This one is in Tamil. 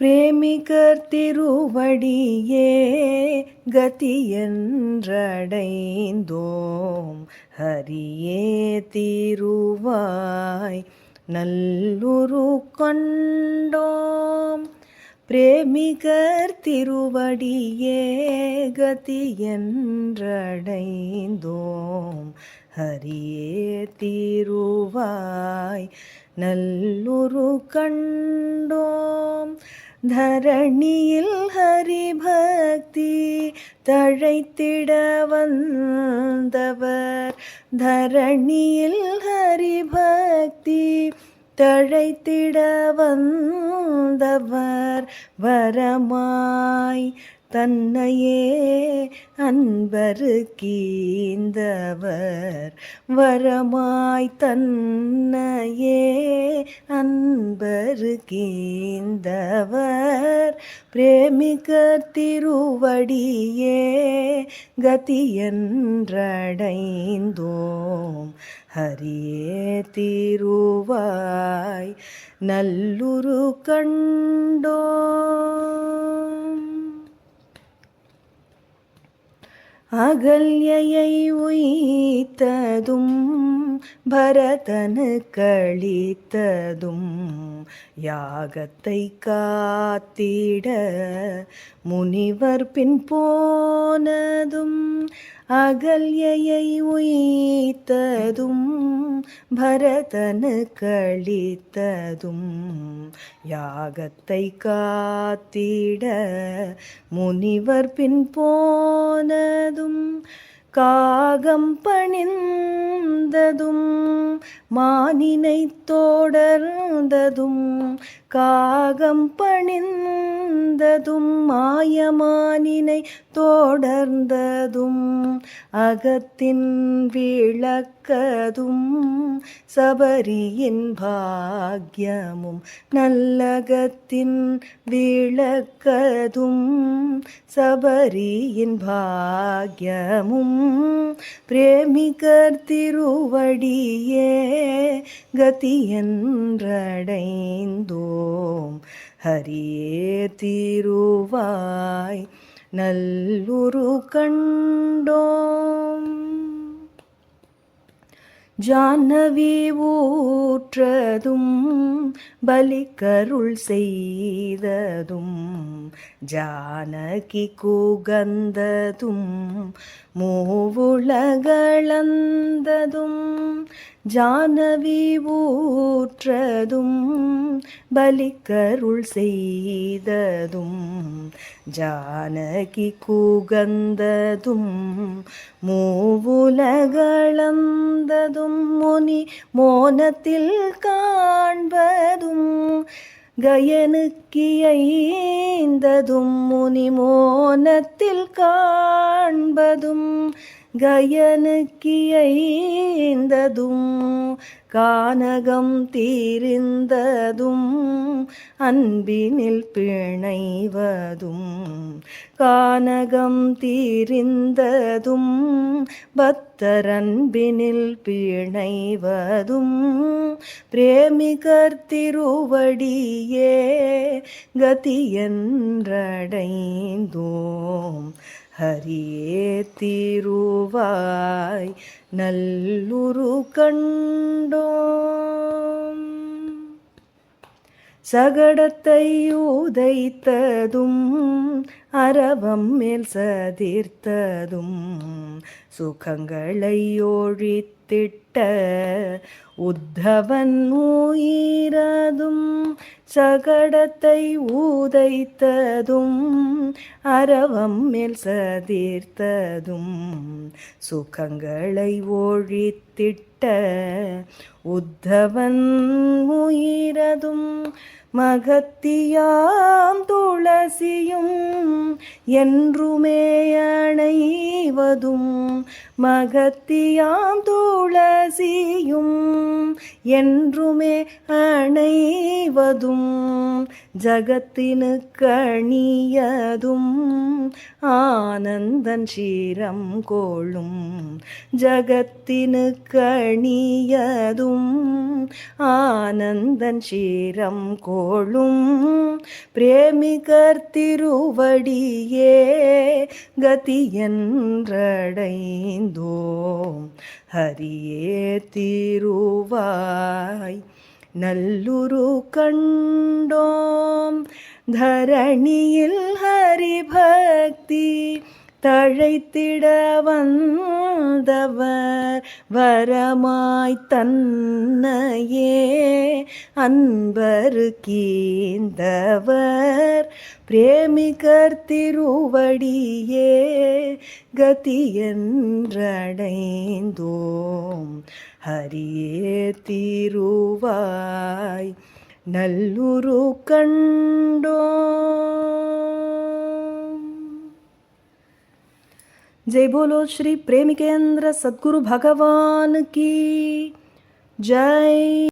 பிரேமிகர் திருவடியே கதி என்றடைந்தோம் ஹரியே திருவாய் நல்லுரு கண்டோம். பிரேமிகர் திருவடியே கதி என்றடைந்தோம் ஹரியே திருவாய் நல்லுரு கண்டோம். தரணியில் ஹரிபக்தி தழைத்திட வந்தவர். தரணியில் ஹரிபக்தி தழைத்திட வந்தவர். வரமாய் தன்னையே அன்பருக்கீந்தவர். வரமாய் தன்னையே அன்பருக்கீந்தவர். பிரேமிகர் திருவடியே கதியன்றடைந்தோம். ஹரியே திருவாய் நல்லுரு கண்டோம். அகல்யை உய்த்ததும் பரதனு கழித்ததும் யாகத்தை காத்திட முனிவர் பின் போனதும் அகல்யை உயித்ததும் பரதனு கழித்ததும் யாகத்தை காத்திட முனிவர் பின் போனதும் காகம் பணிந்ததும் மானினை தொடர்ந்ததும் காகம் பணிந்த பணிந்ததும் மாயமானினை தொடர்ந்ததும் அகத்தின் விளக்கதும் சபரியின் பாக்யமும் நல்லகத்தின் விளக்கதும் சபரியின் பாக்யமும். பிரேமிகர் திருவடியே கதியன்றடைந்தோம் என்றடைந்தோம் ஹரியே திருவாய் நல்லுரு கண்டோம். ஜானவி ஊற்றதும் பலிக்கருள் செய்ததும் ஜானகி கூகந்ததும் மூவுலகளந்ததும் ஜானவி ஊற்றதும் பலிக்கருள் செய்ததும் ஜானகி கூகந்ததும் மூவுலகளந்ததும் முனி மோனத்தில் காண்பதும் கயனுக்கியைந்ததும் முனி மோனத்தில் காண்பதும் கயனுக்கியைந்ததும் கானகம் தீரிந்ததும் அன்பினில் பிணைவதும் கானகம் தீரிந்ததும் பக்தரன்பினில் பிணைவதும் பிரேமிகர் திருவடியே கதியன்றடைந்தோம். ஹரியே திருவாய் நல்லுரு கண்டோம். சகடத்தை உதைத்ததும் அரவம் மேல் சதிர்த்ததும் சுகங்களை ஒழித்திட்ட உத்தவன் உயிரதும் சகடத்தை உதைத்ததும் அரவம் மேல் சதிர்த்ததும் சுகங்களை ஒழித்திட்ட விட்ட உத்தவன் உயிரதும் மகத்தியாம் துளசியும் என்றுமே அணைவதும் மகத்தியாம் துளசியும் என்றுமே அணைவதும் ஜகத்தினுக்கணியதும் ஆனந்தன் சீரம் கோளும். ஜகத்தினுக்கணியதும் ஆனந்தன் சீரம் கோளும். பிரேமிகர் திருவடியே கதி என்றடைந்தோம் ஹரியே திருவாய் நல்லுரு கண்டோம் தரணியில் ஹரிபக்தி தழைத்திட வந்தவர் வரமாய் தன்னையே அன்பரு கீந்தவர். பிரேமிகர் திருவடியே கதி என்றடைந்தோம். ஹரியே திருவாய் நல்லுரு கண்டோம் जय बोलो श्री प्रेमिकेंद्र सद्गुरु भगवान की। जय।